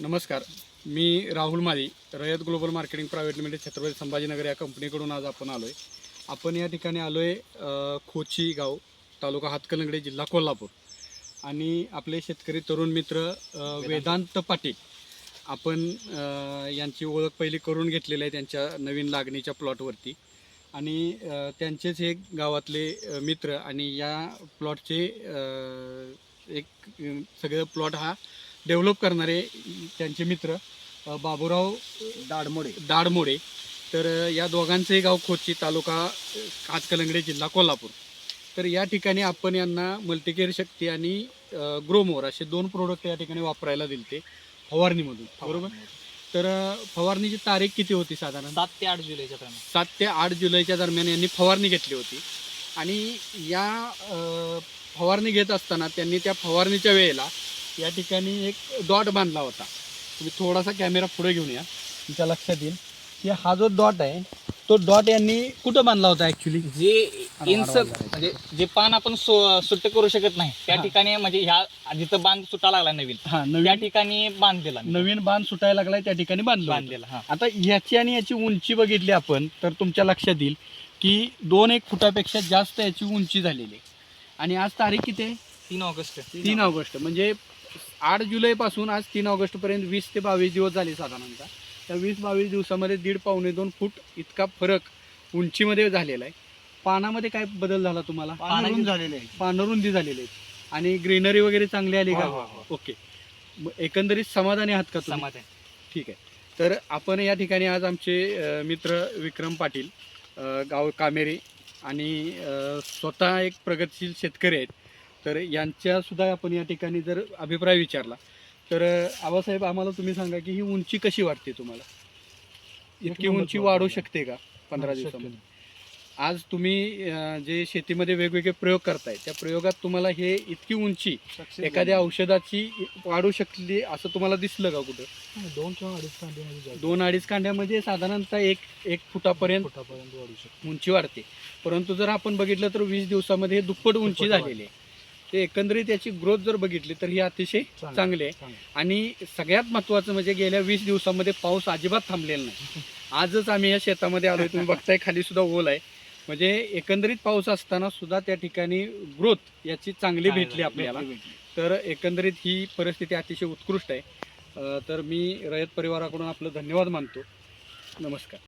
नमस्कार. मी Rahul Mali Rayat global marketing private limited Chhatrapati Sambhajinagar या कंपनीकडून आज आपण आलो आहे आपण या ठिकाणी आलो आहे खोची गाव तालुका हातकलंगडे जिल्हा कोल्हापूर. आणि आपले शेतकरी तरुण मित्र वेदांत. पाटील. आपण यांची ओळख पहिली करून घेतलेली आहे त्यांच्या नवीन लागणीच्या प्लॉटवरती. आणि त्यांचेच एक गावातले मित्र आणि या प्लॉटचे एक सगळं प्लॉट हा डेव्हलप करणारे त्यांचे मित्र बाबूराव दाडमोडे. दाडमोडे. तर या दोघांचंही गाव खोची तालुका अ, हातकलंगडे जिल्हा कोल्हापूर. तर या ठिकाणी आपण यांना मल्टीकेअर शक्ती आणि ग्रोमोर असे दोन प्रोडक्ट या ठिकाणी वापरायला दिले फवारणीमधून. बरोबर? तर फवारणीची तारीख किती होती साधारण? सात ते आठ जुलैच्या दरम्यान. सात ते आठ जुलैच्या दरम्यान यांनी फवारणी घेतली होती. आणि या फवारणी घेत असताना त्यांनी त्या फवारणीच्या वेळेला या ठिकाणी एक डॉट बांधला होता. तुम्ही थोडासा कॅमेरा पुढे घेऊन या. तुमच्या लक्षात येईल. की हा जो डॉट आहे तो डॉट यांनी कुठं बांधला होता ॲक्च्युली जे इंच म्हणजे जे पान आपण सु- सुट्ट करू शकत नाही त्या. ठिकाणी म्हणजे ह्या जिथं बांध सुटा लागला नवीन हा त्या ठिकाणी बांध दिला. नवीन बांध सुटायला लागलाय त्या ठिकाणी बांधला बांध दिला हा. आता ह्याची आणि याची उंची बघितली आपण तर तुमच्या लक्षात येईल की दोन एक फुटापेक्षा जास्त याची उंची झालेली आहे. आणि आज तारीख किती आहे? तीन ऑगस्ट तीन ऑगस्ट. म्हणजे आठ जुलैपासून आज तीन ऑगस्टपर्यंत वीस ते बावीस दिवस झाले साधारणतः. त्या वीस बावीस दिवसामध्ये दीड पावणे दोन फूट इतका फरक उंचीमध्ये झालेला आहे. पानामध्ये काय बदल झाला तुम्हाला? पानाची- झालेले पानरुंदी झालेली आहे. आणि ग्रीनरी वगैरे चांगली आली का? हो, हो, हो. ओके. एकंदरीत समाधानी आहात का समाधान. ठीक आहे. तर आपण या ठिकाणी आज आमचे मित्र विक्रम पाटील गाव कामेरी आणि स्वतः एक प्रगतशील शेतकरी आहेत. तर यांच्या सुद्धा आपण या ठिकाणी जर अभिप्राय विचारला तर आबासाहेब आम्हाला तुम्ही सांगा की ही उंची कशी वाटते तुम्हाला? इतकी उंची वाढू. शकते का पंधरा दिवसामध्ये? आज तुम्ही जे शेतीमध्ये वेगवेगळे प्रयोग करताय त्या प्रयोगात तुम्हाला हे इतकी उंची एखाद्या. औषधाची वाढू शकली असं तुम्हाला दिसलं का कुठं? दोन किंवा अडीच कांड्यामध्ये. दोन अडीच कांड्यामध्ये साधारणतः एक एक फुटापर्यंत फुटापर्यंत वाढू शकतो. उंची वाढते. परंतु जर आपण बघितलं तर वीस दिवसामध्ये हे दुप्पट उंची झालेली आहे. ते एकंदरीत याची ग्रोथ जर बघितली तर ही अतिशय चांगलं. आहे. आणि सगळ्यात महत्त्वाचं म्हणजे गेल्या वीस दिवसामध्ये पाऊस अजिबात थांबलेला नाही. आजच आम्ही या शेतामध्ये आलोय तुम्ही बघताय खाली सुद्धा ओल आहे. म्हणजे एकंदरीत पाऊस असताना सुद्धा त्या ठिकाणी ग्रोथ याची चांगली भेटली आपल्याला. तर एकंदरीत ही परिस्थिती अतिशय उत्कृष्ट आहे. तर मी रयत परिवाराकडून आपलं धन्यवाद मानतो. नमस्कार.